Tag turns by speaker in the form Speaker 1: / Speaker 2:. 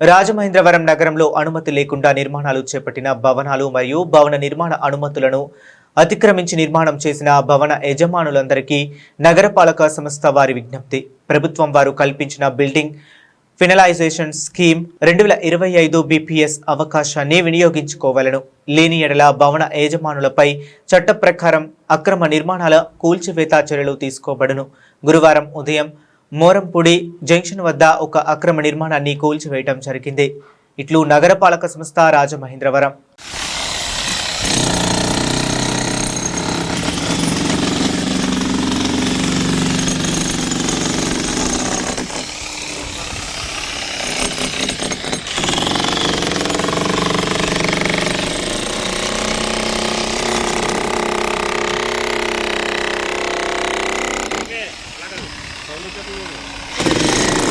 Speaker 1: రాజమహేంద్రవరం నగరంలో అనుమతి లేకుండా నిర్మాణాలు చేపట్టిన భవనాలు మరియు భవన నిర్మాణ అనుమతులను అతిక్రమించి నిర్మాణం చేసిన భవన యజమానులందరికీ నగరపాలక సంస్థ వారి విజ్ఞప్తి. ప్రభుత్వం వారు కల్పించిన బిల్డింగ్ ఫినలైజేషన్ స్కీమ్ రెండు వేల ఇరవై ఐదు బీపీఎస్ అవకాశాన్ని వినియోగించుకోవాలను. లేని ఎడల భవన యజమానులపై చట్ట ప్రకారం అక్రమ నిర్మాణాల కూల్చివేత చర్యలు తీసుకోబడును. గురువారం ఉదయం మోరంపూడి జంక్షన్ వద్ద ఒక అక్రమ నిర్మాణాన్ని కూల్చివేయటం జరిగింది. ఇట్లు నగరపాలక సంస్థ రాజమహేంద్రవరం. めちゃくちゃ